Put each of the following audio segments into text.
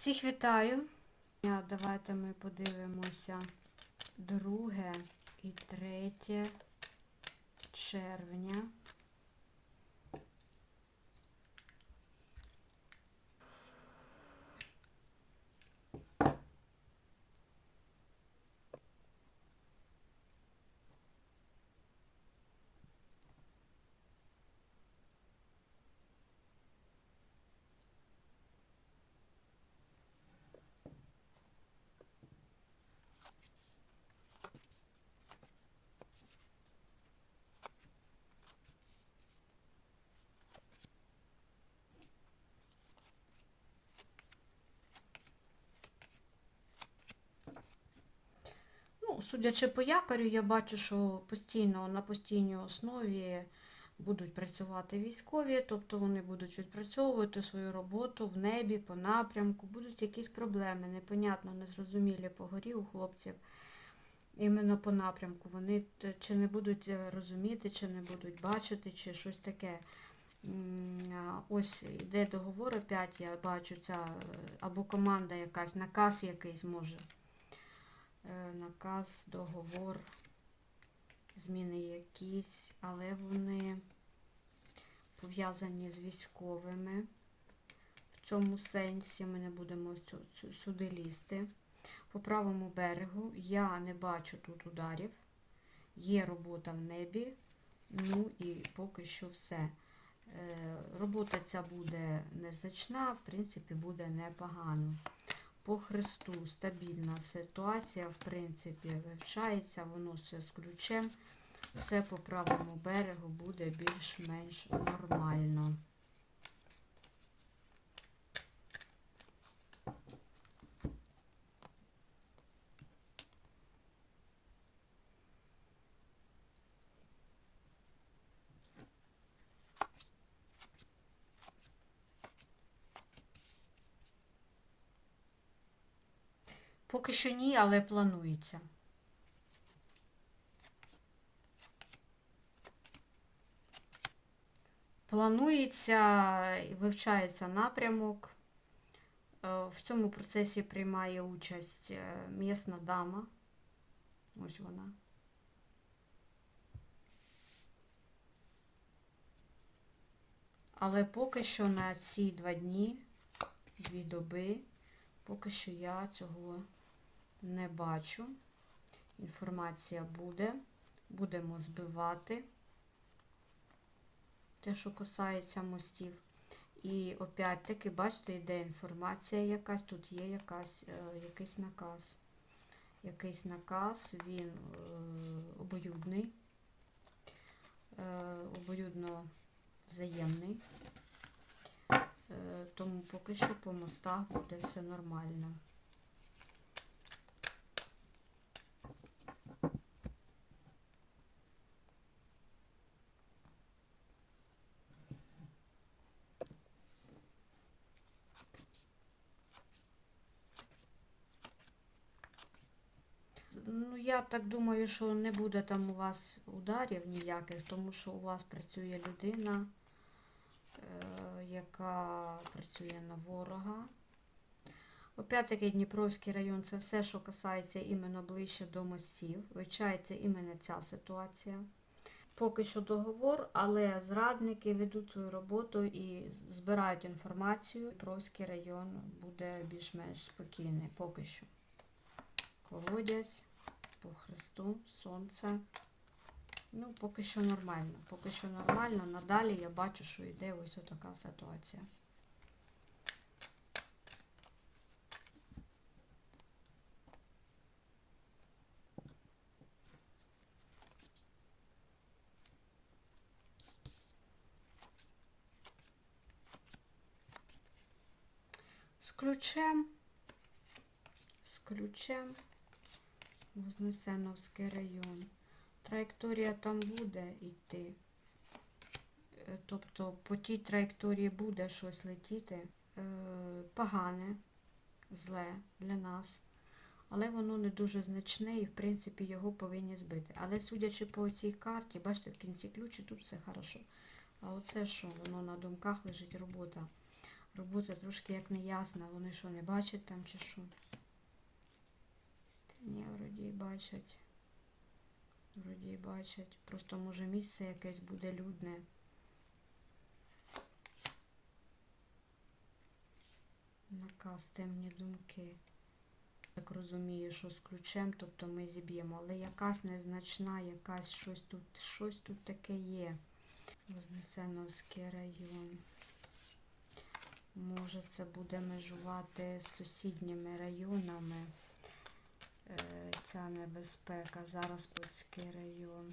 Всіх вітаю. Давайте ми подивимося 2 і 3 червня. Судячи по якорю, я бачу, що постійно на постійній основі будуть працювати військові, тобто вони будуть відпрацьовувати свою роботу в небі, по напрямку, будуть якісь проблеми, непонятно, незрозумілі по горі у хлопців. Іменно по напрямку. Вони чи не будуть е, розуміти, чи не будуть бачити, чи щось таке. Ось йде договор опять, я бачу ця е, або команда якась, наказ якийсь може. Наказ, договор, зміни якісь, але вони пов'язані з військовими. В цьому сенсі ми не будемо сю- сю- сюди лізти. По правому берегу я не бачу тут ударів. Є робота в небі. Ну і поки що все. Е, Робота ця буде незначна, в принципі, буде непогано. По Христу стабільна ситуація, в принципі, вивчається, воно все з ключем. Все по правому берегу буде більш-менш нормально. Поки що ні, але планується. Планується і вивчається напрямок. Е, В цьому процесі приймає участь е, місна дама. Ось вона. Але поки що на ці два дні, дві доби, поки що я цього не бачу. Інформація буде. Будемо збивати те, що касається мостів. І опять-таки, бачите, йде інформація якась, тут є якась, е, якийсь наказ. Якийсь наказ, він е, обоюдний, е, обоюдно взаємний. Е, тому поки що по мостах буде все нормально. Ну, я так думаю, що не буде там у вас ударів ніяких, тому що у вас працює людина, е, яка працює на ворога. Опять-таки Дніпровський район це все, що касається іменно ближче до мостів. Вивчається іменно ця ситуація. Поки що договор, але зрадники ведуть свою роботу і збирають інформацію. Дніпровський район буде більш-менш спокійний поки що. Колодязь, по Христу, сонце. Ну, поки що нормально. Поки що нормально. Надалі я бачу, що йде ось така ситуація. З ключем. З ключем. Вознесеновський район. Траєкторія там буде йти. Е, Тобто по тій траєкторії буде щось летіти. Е, Погане, зле для нас. Але воно не дуже значне і, в принципі, його повинні збити. Але судячи по цій карті, бачите, в кінці ключі тут все хорошо. А оце що? Воно на думках лежить робота. Робота трошки як неясна. Вони що, не бачать там чи що? Ні, вроді і бачать. Вроді і бачать. Просто може місце якесь буде людне. Наказ темні думки. Так розумію, що з ключем, тобто ми зіб'ємо, але якась незначна, якась щось тут, щось тут таке є. Вознесеновський район. Може, це буде межувати з сусідніми районами. Е, Ця небезпека. Зараз Подський район.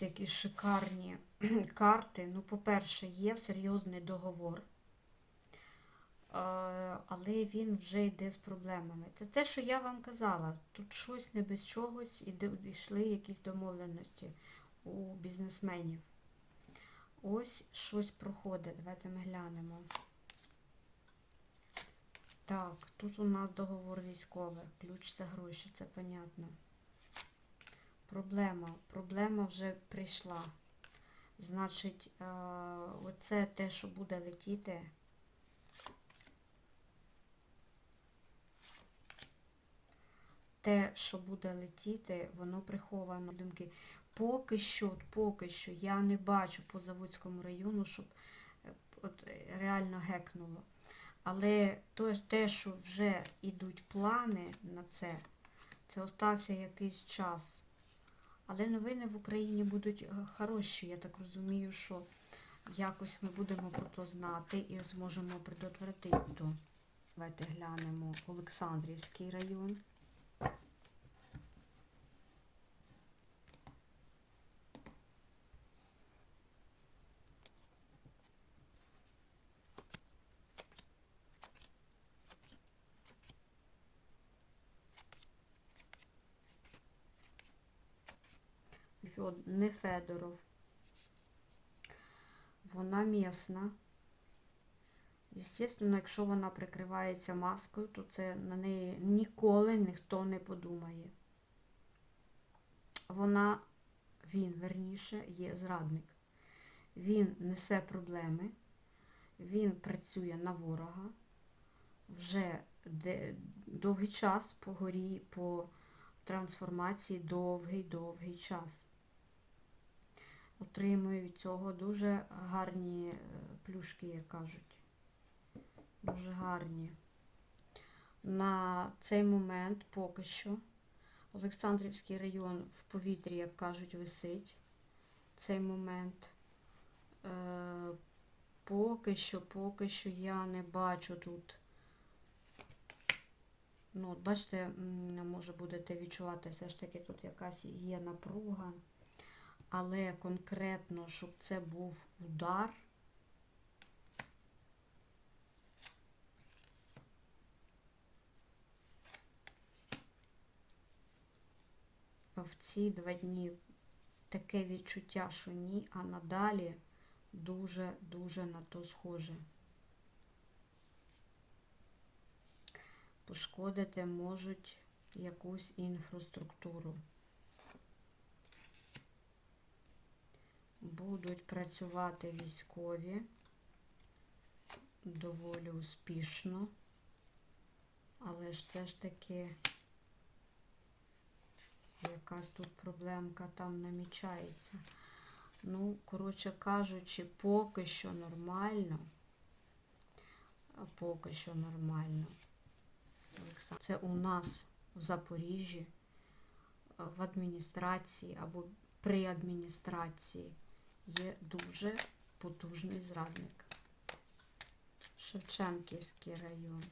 Які шикарні карти. Ну, по-перше, є серйозний договор, але він вже йде з проблемами. Це те, що я вам казала. Тут щось не без чогось іде- йшли якісь домовленості у бізнесменів. Ось щось проходить. Давайте ми глянемо. Так, тут у нас договор військовий. Ключ це гроші, це понятно. Проблема. Проблема вже прийшла. Значить, е, оце те, що буде летіти. Те, що буде летіти, воно приховано. Думки. Поки що, поки що я не бачу по Заводському району, щоб е, от, е, реально гекнуло. Але те, що вже йдуть плани на це, це остався якийсь час. Але новини в Україні будуть е, хороші. Я так розумію, що якось ми будемо про то знати і зможемо предотвратити то. Давайте глянемо Олександрівський район. Фьод- не Федоров. Вона місна. Звісно, якщо вона прикривається маскою, то це на неї ніколи ніхто не подумає. Вона, він, верніше, є зрадник. Він несе проблеми, він працює на ворога вже довгий час по горі, по трансформації довгий-довгий час. Отримує від цього дуже гарні е, плюшки, як кажуть. Дуже гарні. На цей момент поки що Олександрівський район в повітрі, як кажуть, висить. Цей момент. Е, поки що, поки що я не бачу тут. Ну, от бачите, може будете відчувати, все ж таки тут якась є напруга. Але конкретно, щоб це був удар. В ці два дні таке відчуття, що ні, а надалі дуже-дуже на то схоже. Пошкодити можуть якусь інфраструктуру. Будуть працювати військові доволі успішно, але ж все ж таки якась тут проблемка там намічається. Ну, коротше кажучи, поки що нормально. Поки що нормально. Це у нас в Запоріжжі, е, в адміністрації або при адміністрації є дуже потужний зрадник. Шевченківський район.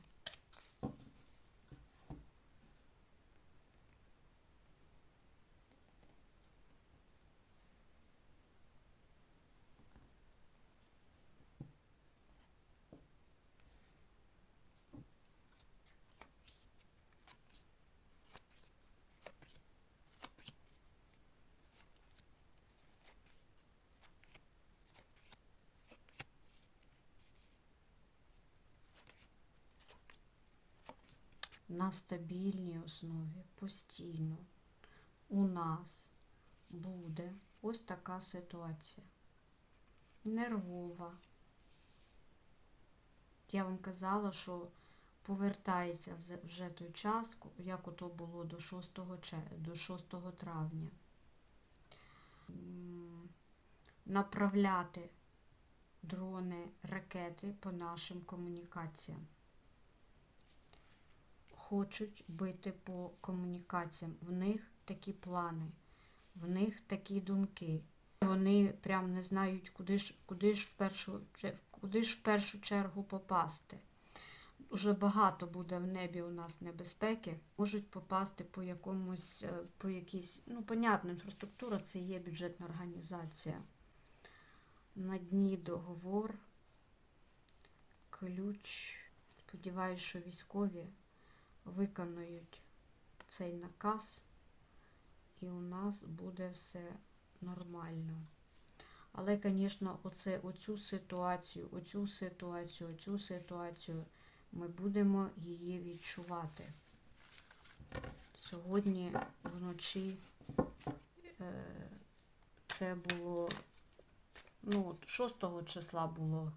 На стабільній основі постійно у нас буде ось така ситуація. Нервова. Я вам казала, що повертається вже- той час, як ото було до 6, до 6 травня. Направляти дрони, ракети по нашим комунікаціям. Хочуть бити по комунікаціям. В них такі плани, в них такі думки. Вони прям не знають, куди ж, куди ж, в, першу, куди ж в першу чергу попасти. Уже багато буде в небі у нас небезпеки. Можуть попасти по якомусь, е, по якійсь, ну, понятно, інфраструктура це є бюджетна організація. На дні договор, ключ. Сподіваюсь, що військові виконують цей наказ, і у нас буде все нормально. Але, звісно, оце, оцю ситуацію, оцю ситуацію, оцю ситуацію ми будемо її відчувати. Сьогодні вночі е, це було, ну, 6 числа було.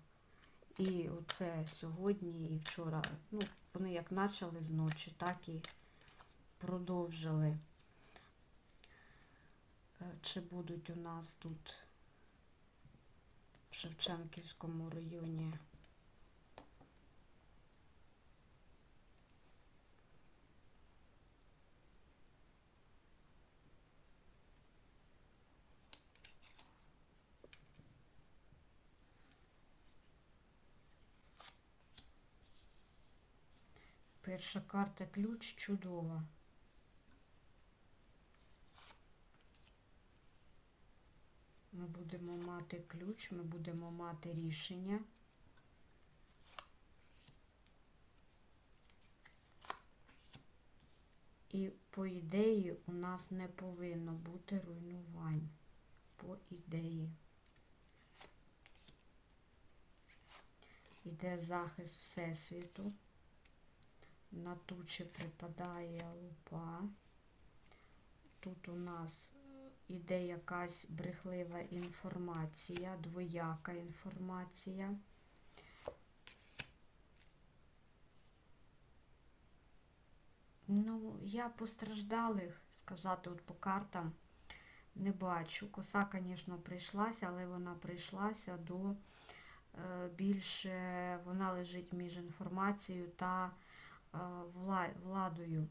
І оце сьогодні і вчора. Ну, вони як почали з ночі, так і продовжили. Е, Чи будуть у нас тут в Шевченківському районі перша карта ключ чудова. Ми будемо мати ключ, ми будемо мати рішення. І по ідеї у нас не повинно бути руйнувань. По ідеї. Іде захист Всесвіту. На тучі припадає лупа. Тут у нас іде якась брехлива інформація, двояка інформація. Ну, я постраждалих сказати от по картам не бачу. Коса, звісно, прийшлася, але вона прийшлася до е, більше вона лежить між інформацією та е, владою.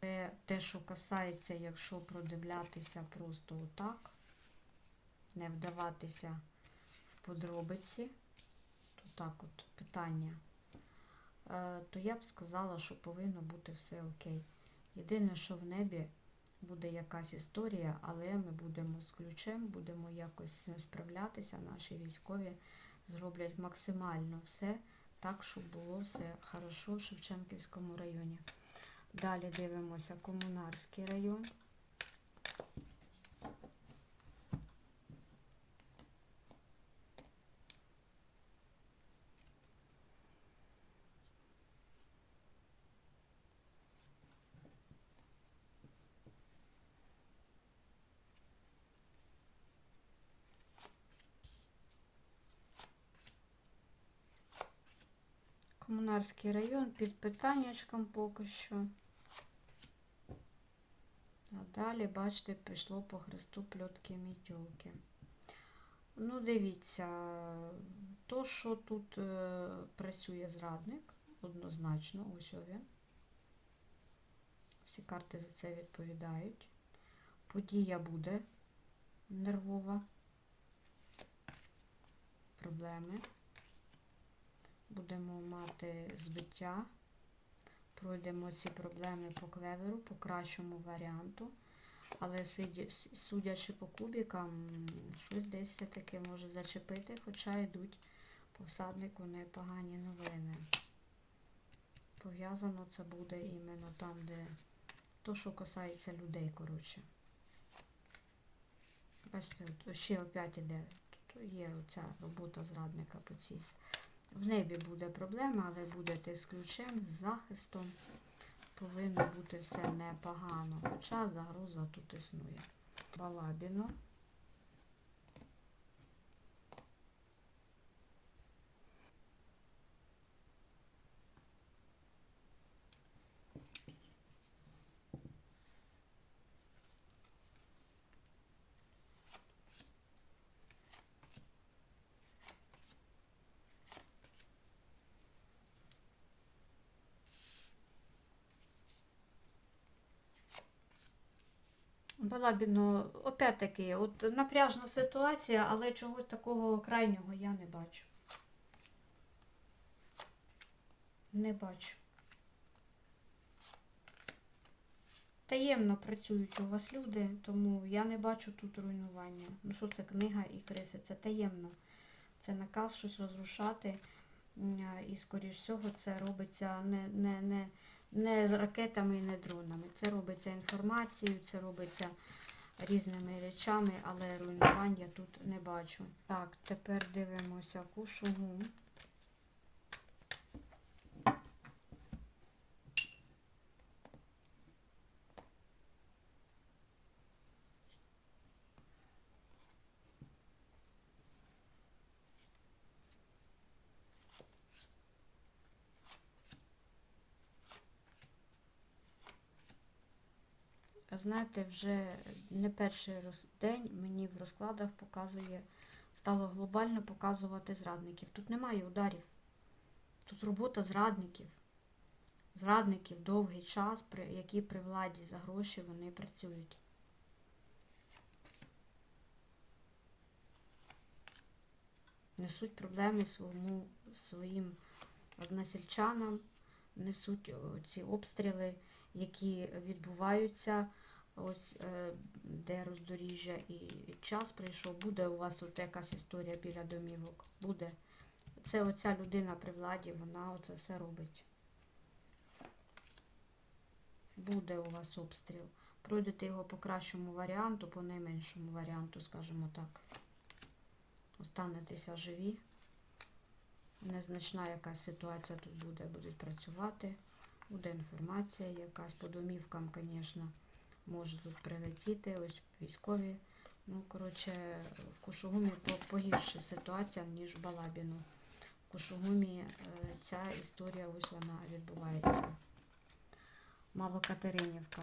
Це те, що касається, якщо продивлятися просто отак, не вдаватися в подробиці, то так от питання, е, то я б сказала, що повинно бути все окей. Єдине, що в небі буде якась історія, але ми будемо з ключем, будемо якось з цим справлятися. Наші військові зроблять максимально все так, щоб було все хорошо в Шевченківському районі. Далі дивимося Комунарський район. Комунарський район під питаннячком поки що. А далі, бачите, пішло по хресту пльотки мітьолки. Ну, дивіться, то, що тут е, працює зрадник, однозначно, ось він. Всі карти за це відповідають. Подія буде нервова. Проблеми. Будемо мати збиття. Пройдемо ці проблеми по клеверу, по кращому варіанту. Але судячи по кубікам, щось десь все-таки може зачепити, хоча йдуть посаднику непогані новини. Пов'язано це буде іменно там, де то, що касається людей, коротше. Бачите, ще опять іде. Тут є оця робота зрадника по цій. В небі буде проблема, але будете з ключем, з захистом. повинно бути все непогано, хоча загроза тут існує. Балабіно. Балабіно, опять-таки, от напряжна ситуація, але чогось такого крайнього я не бачу. Не бачу. Таємно працюють у вас люди, тому я не бачу тут руйнування. Ну що це книга і криси? Це таємно. Це наказ щось розрушати. І, скоріш всього, це робиться не, не, не, не з ракетами і не дронами. Це робиться інформацією, це робиться різними речами, але руйнувань я тут не бачу. Так, тепер дивимося кушугу. Знаєте, вже не перший день мені в розкладах показує, стало глобально показувати зрадників. Тут немає ударів. Тут робота зрадників. Зрадників довгий час, які при владі за гроші вони працюють. Несуть проблеми своєму, своїм односельчанам, несуть ці обстріли, які відбуваються. Ось е, де роздоріжжя і час прийшов, буде у вас от якась історія біля домівок. Буде. Це оця людина при владі, вона оце все робить. Буде у вас обстріл. Пройдете його по кращому варіанту, по найменшому варіанту, скажімо так. Останетеся живі. Незначна якась ситуація тут буде, будуть працювати. Буде інформація якась по домівкам, звісно може тут прилетіти, ось військові. Ну, коротше, в Кушугумі по- погірша ситуація, ніж в Балабіну. В Кушугумі е, ця історія ось вона відбувається. Малокатеринівка.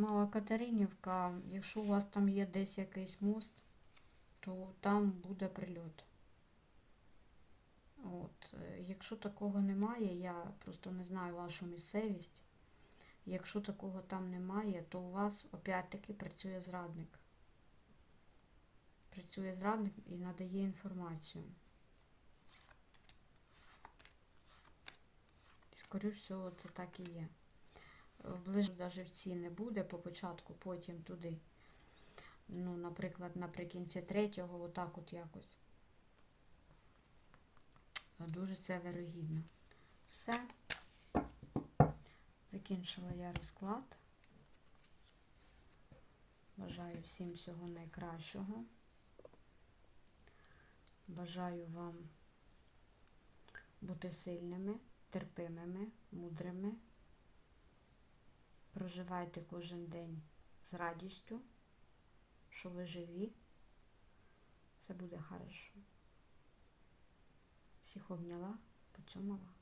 Мала Катеринівка, якщо у вас там є десь якийсь мост, то там буде прильот. От. е, Якщо такого немає, я просто не знаю вашу місцевість. Якщо такого там немає, то у вас опять-таки працює зрадник. Працює зрадник і надає інформацію. І, скоріш всього, це так і є. Вближу даже в ці не буде по початку, потім туди. Ну, наприклад, наприкінці третього, отак от якось. Дуже це вирогідно. Все. Закінчила я розклад. Бажаю всім всього найкращого. Бажаю вам бути сильними, терпимими, мудрими. Проживайте кожен день з радістю, що ви живі. Все буде хорошо. Всіх обняла, поцьомала.